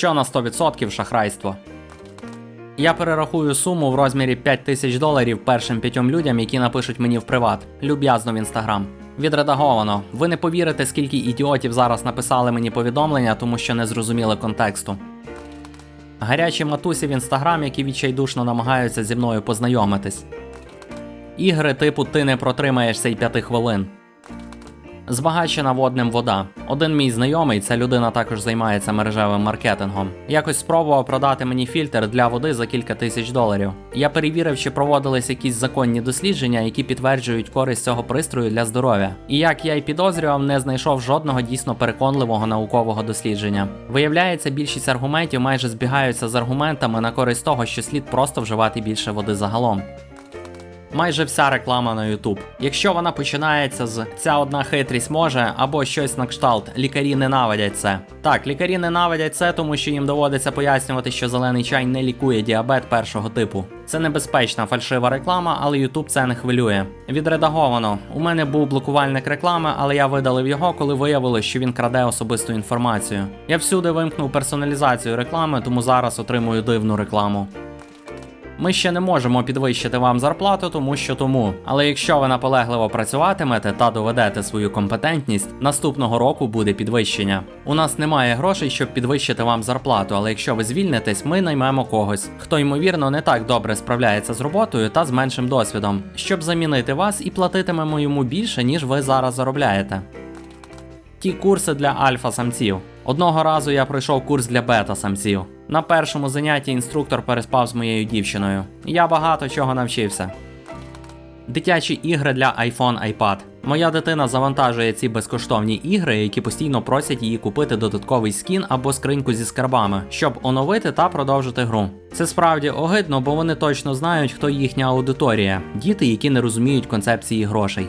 що на 100% шахрайство. Я перерахую суму в розмірі 5 тисяч доларів першим п'ятьом людям, які напишуть мені в приват, люб'язно в інстаграм. Відредаговано. Ви не повірите, скільки ідіотів зараз написали мені повідомлення, тому що не зрозуміли контексту. Гарячі матусі в інстаграм, які відчайдушно намагаються зі мною познайомитись. Ігри типу ти не протримаєшся й п'яти хвилин. Збагачена водним вода. Один мій знайомий, ця людина також займається мережевим маркетингом. Якось спробував продати мені фільтр для води за кілька тисяч доларів. Я перевірив, чи проводились якісь законні дослідження, які підтверджують користь цього пристрою для здоров'я. І як я й підозрював, не знайшов жодного дійсно переконливого наукового дослідження. Виявляється, більшість аргументів майже збігаються з аргументами на користь того, що слід просто вживати більше води загалом майже вся реклама на YouTube. Якщо вона починається з ця одна хитрість може або щось на кшталт, лікарі ненавидять це. Так, лікарі ненавидять це, тому що їм доводиться пояснювати, що зелений чай не лікує діабет першого типу. Це небезпечна фальшива реклама, але YouTube це не хвилює. Відредаговано. У мене був блокувальник реклами, але я видалив його, коли виявилось, що він краде особисту інформацію. Я всюди вимкнув персоналізацію реклами, тому зараз отримую дивну рекламу. Ми ще не можемо підвищити вам зарплату, тому що тому. Але якщо ви наполегливо працюватимете та доведете свою компетентність, наступного року буде підвищення. У нас немає грошей, щоб підвищити вам зарплату, але якщо ви звільнитесь, ми наймемо когось, хто ймовірно не так добре справляється з роботою та з меншим досвідом, щоб замінити вас і платитимемо йому більше, ніж ви зараз заробляєте. Ті курси для альфа-самців. Одного разу я пройшов курс для бета-самців. На першому занятті інструктор переспав з моєю дівчиною. Я багато чого навчився. Дитячі ігри для iPhone iPad. Моя дитина завантажує ці безкоштовні ігри, які постійно просять її купити додатковий скін або скриньку зі скарбами, щоб оновити та продовжити гру. Це справді огидно, бо вони точно знають, хто їхня аудиторія діти, які не розуміють концепції грошей.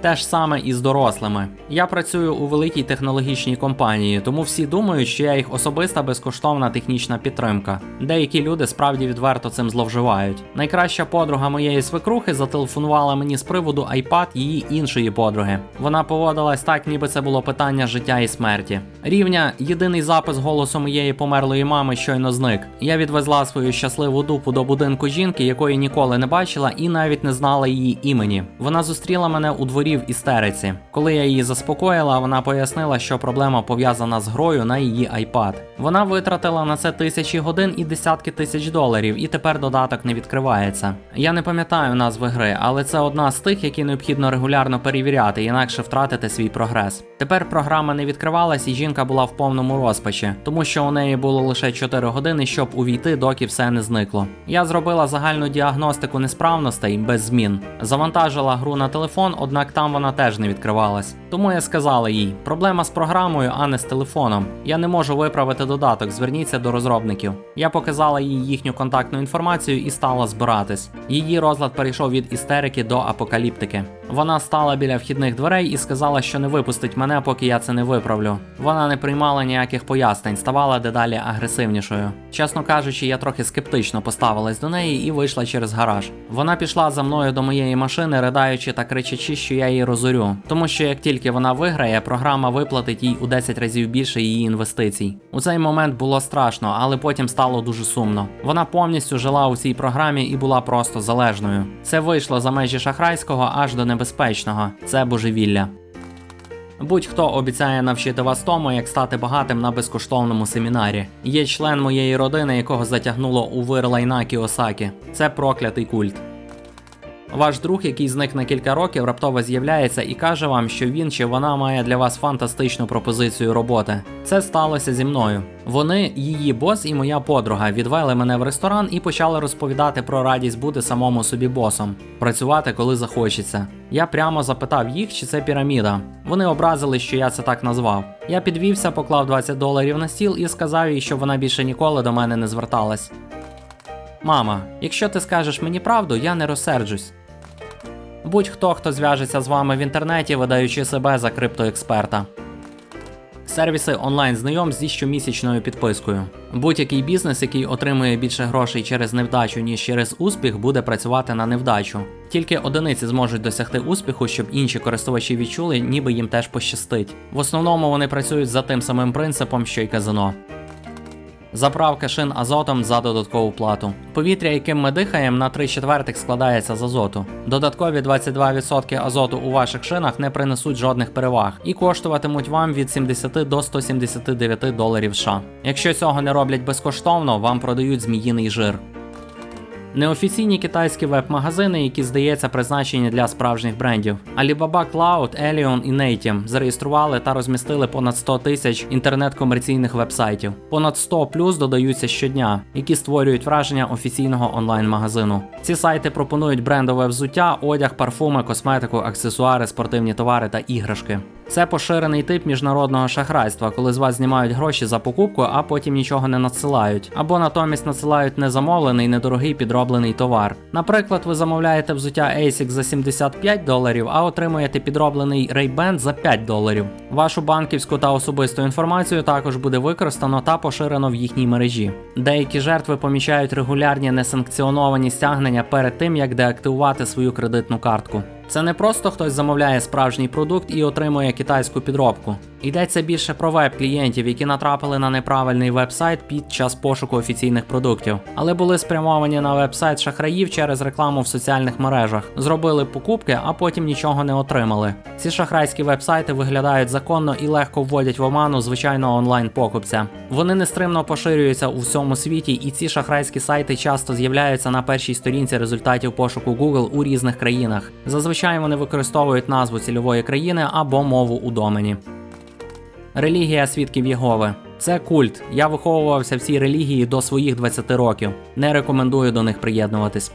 Те ж саме і з дорослими. Я працюю у великій технологічній компанії, тому всі думають, що я їх особиста безкоштовна технічна підтримка. Деякі люди справді відверто цим зловживають. Найкраща подруга моєї свекрухи зателефонувала мені з приводу iPad її іншої подруги. Вона поводилась так, ніби це було питання життя і смерті. Рівня єдиний запис голосу моєї померлої мами щойно зник. Я відвезла свою щасливу дупу до будинку жінки, якої ніколи не бачила і навіть не знала її імені. Вона зустріла мене у дворі в істериці. Коли я її заспокоїла, вона пояснила, що проблема пов'язана з грою на її iPad. Вона витратила на це тисячі годин і десятки тисяч доларів, і тепер додаток не відкривається. Я не пам'ятаю назви гри, але це одна з тих, які необхідно регулярно перевіряти, інакше втратити свій прогрес. Тепер програма не відкривалась, і жінка була в повному розпачі, тому що у неї було лише 4 години, щоб увійти, доки все не зникло. Я зробила загальну діагностику несправностей без змін. Завантажила гру на телефон, однак там вона теж не відкривалась. Тому я сказала їй: проблема з програмою, а не з телефоном. Я не можу виправити додаток, зверніться до розробників. Я показала їй їхню контактну інформацію і стала збиратись. Її розлад перейшов від істерики до апокаліптики. Вона стала біля вхідних дверей і сказала, що не випустить мене, поки я це не виправлю. Вона не приймала ніяких пояснень, ставала дедалі агресивнішою. Чесно кажучи, я трохи скептично поставилась до неї і вийшла через гараж. Вона пішла за мною до моєї машини, ридаючи та кричачи, що я її розорю. Тому що як тільки вона виграє, програма виплатить їй у 10 разів більше її інвестицій. У цей момент було страшно, але потім стало дуже сумно. Вона повністю жила у цій програмі і була просто залежною. Це вийшло за межі шахрайського аж до небезпечного. Це божевілля. Будь-хто обіцяє навчити вас тому, як стати багатим на безкоштовному семінарі. Є член моєї родини, якого затягнуло у вир лайна Кіосакі. Це проклятий культ. Ваш друг, який зник на кілька років, раптово з'являється і каже вам, що він чи вона має для вас фантастичну пропозицію роботи. Це сталося зі мною. Вони, її бос і моя подруга, відвели мене в ресторан і почали розповідати про радість бути самому собі босом, працювати, коли захочеться. Я прямо запитав їх, чи це піраміда. Вони образили, що я це так назвав. Я підвівся, поклав 20 доларів на стіл і сказав їй, що вона більше ніколи до мене не зверталась. Мама, якщо ти скажеш мені правду, я не розсерджусь. Будь-хто, хто зв'яжеться з вами в інтернеті, видаючи себе за криптоексперта. Сервіси онлайн знайом зі щомісячною підпискою. Будь-який бізнес, який отримує більше грошей через невдачу, ніж через успіх, буде працювати на невдачу. Тільки одиниці зможуть досягти успіху, щоб інші користувачі відчули, ніби їм теж пощастить. В основному вони працюють за тим самим принципом, що й казино. Заправка шин азотом за додаткову плату. Повітря, яким ми дихаємо, на 3 четвертих складається з азоту. Додаткові 22% азоту у ваших шинах не принесуть жодних переваг і коштуватимуть вам від 70 до 179 доларів США. Якщо цього не роблять безкоштовно, вам продають зміїний жир. Неофіційні китайські веб-магазини, які здається призначені для справжніх брендів. Alibaba Cloud, Elion і Natium зареєстрували та розмістили понад 100 тисяч інтернет-комерційних вебсайтів. Понад 100 плюс додаються щодня, які створюють враження офіційного онлайн-магазину. Ці сайти пропонують брендове взуття, одяг, парфуми, косметику, аксесуари, спортивні товари та іграшки. Це поширений тип міжнародного шахрайства, коли з вас знімають гроші за покупку, а потім нічого не надсилають, або натомість надсилають незамовлений, недорогий підроблений товар. Наприклад, ви замовляєте взуття ASICS за 75 доларів, а отримуєте підроблений Ray-Ban за 5 доларів. Вашу банківську та особисту інформацію також буде використано та поширено в їхній мережі. Деякі жертви помічають регулярні несанкціоновані стягнення перед тим, як деактивувати свою кредитну картку. Це не просто хтось замовляє справжній продукт і отримує китайську підробку. Йдеться більше про веб-клієнтів, які натрапили на неправильний веб-сайт під час пошуку офіційних продуктів, але були спрямовані на веб-сайт шахраїв через рекламу в соціальних мережах, зробили покупки, а потім нічого не отримали. Ці шахрайські веб-сайти виглядають законно і легко вводять в оману звичайного онлайн-покупця. Вони нестримно поширюються у всьому світі, і ці шахрайські сайти часто з'являються на першій сторінці результатів пошуку Google у різних країнах. Зазвичай вони використовують назву цільової країни або мову у домені. Релігія свідків Єгови. Це культ. Я виховувався в цій релігії до своїх 20 років. Не рекомендую до них приєднуватись.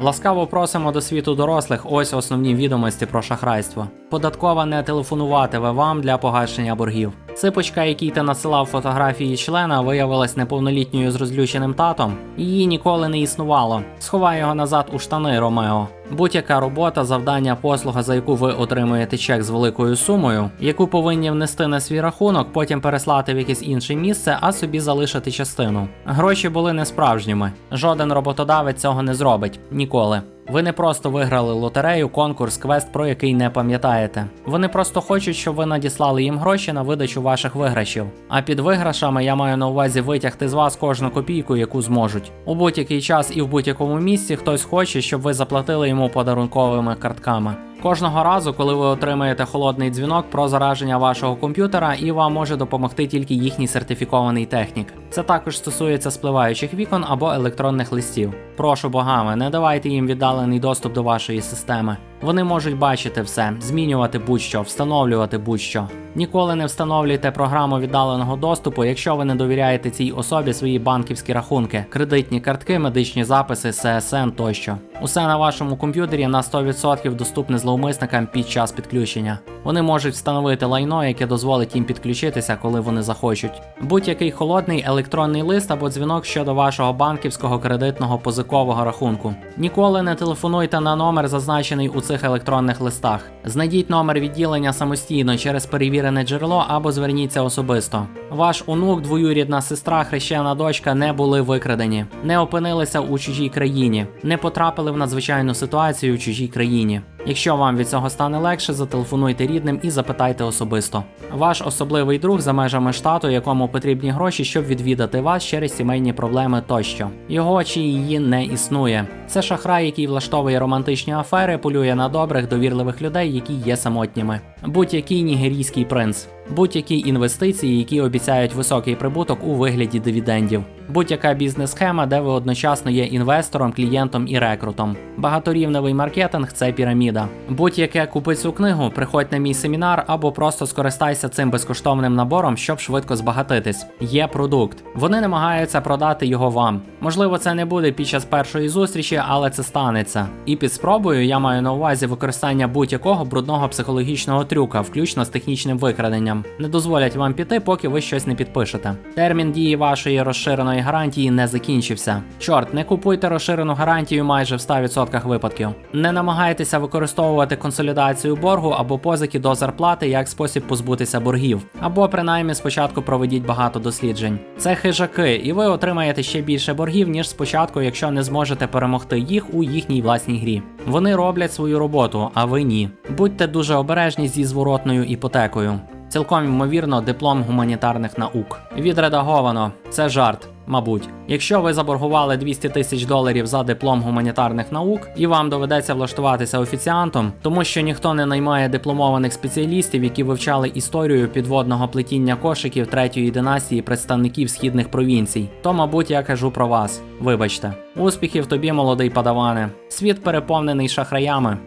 Ласкаво просимо до світу дорослих. Ось основні відомості про шахрайство. Податкова не телефонуватиме вам для погашення боргів. Сипочка, якій ти надсилав фотографії члена, виявилась неповнолітньою з розлюченим татом. Її ніколи не існувало. Сховай його назад у штани, Ромео. Будь-яка робота, завдання, послуга, за яку ви отримуєте чек з великою сумою, яку повинні внести на свій рахунок, потім переслати в якесь інше місце, а собі залишити частину. Гроші були несправжніми. Жоден роботодавець цього не зробить ніколи. Ви не просто виграли лотерею, конкурс, квест, про який не пам'ятаєте. Вони просто хочуть, щоб ви надіслали їм гроші на видачу ваших виграшів. А під виграшами я маю на увазі витягти з вас кожну копійку, яку зможуть. У будь-який час і в будь-якому місці хтось хоче, щоб ви заплатили йому подарунковими картками. Кожного разу, коли ви отримаєте холодний дзвінок про зараження вашого комп'ютера, і вам може допомогти тільки їхній сертифікований технік. Це також стосується спливаючих вікон або електронних листів. Прошу богами, не давайте їм віддалений доступ до вашої системи. Вони можуть бачити все, змінювати будь-що, встановлювати будь-що. Ніколи не встановлюйте програму віддаленого доступу, якщо ви не довіряєте цій особі свої банківські рахунки, кредитні картки, медичні записи, ССН тощо. Усе на вашому комп'ютері на 100% доступне зловмисникам під час підключення. Вони можуть встановити лайно, яке дозволить їм підключитися, коли вони захочуть. Будь-який холодний електронний лист або дзвінок щодо вашого банківського кредитного позикового рахунку. Ніколи не телефонуйте на номер, зазначений у цих електронних листах. Знайдіть номер відділення самостійно через перевірене джерело або зверніться особисто. Ваш онук, двоюрідна сестра, хрещена дочка не були викрадені, не опинилися у чужій країні, не потрапили в надзвичайну ситуацію у чужій країні. Якщо вам від цього стане легше, зателефонуйте рідним і запитайте особисто. Ваш особливий друг за межами штату, якому потрібні гроші, щоб відвідати вас через сімейні проблеми тощо. Його чи її не існує. Це шахрай, який влаштовує романтичні афери, полює на добрих, довірливих людей, які є самотніми. Будь-який нігерійський принц, будь-які інвестиції, які обіцяють високий прибуток у вигляді дивідендів, будь-яка бізнес-схема, де ви одночасно є інвестором, клієнтом і рекрутом. Багаторівневий маркетинг це піраміда. Будь-яке купи цю книгу, приходь на мій семінар або просто скористайся цим безкоштовним набором, щоб швидко збагатитись. Є продукт. Вони намагаються продати його вам. Можливо, це не буде під час першої зустрічі, але це станеться. І під спробою я маю на увазі використання будь-якого брудного психологічного трюка, включно з технічним викраденням. Не дозволять вам піти, поки ви щось не підпишете. Термін дії вашої розширеної гарантії не закінчився. Чорт, не купуйте розширену гарантію майже в 100% випадків. Не намагайтеся використовувати консолідацію боргу або позики до зарплати як спосіб позбутися боргів, або принаймні спочатку проведіть багато досліджень. Це хижаки, і ви отримаєте ще більше боргів, ніж спочатку, якщо не зможете перемогти їх у їхній власній грі. Вони роблять свою роботу, а ви ні. Будьте дуже обережні зі зворотною іпотекою. Цілком ймовірно, диплом гуманітарних наук. Відредаговано, це жарт. Мабуть, якщо ви заборгували 200 тисяч доларів за диплом гуманітарних наук і вам доведеться влаштуватися офіціантом, тому що ніхто не наймає дипломованих спеціалістів, які вивчали історію підводного плетіння кошиків третьої династії представників східних провінцій, то мабуть я кажу про вас. Вибачте, успіхів тобі, молодий падаване. Світ переповнений шахраями.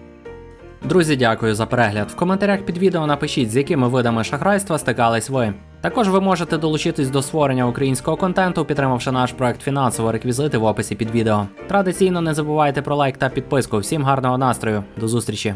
Друзі, дякую за перегляд. В коментарях під відео напишіть, з якими видами шахрайства стикались ви. Також ви можете долучитись до створення українського контенту, підтримавши наш проект фінансово реквізити в описі під відео. Традиційно не забувайте про лайк та підписку. Всім гарного настрою, до зустрічі!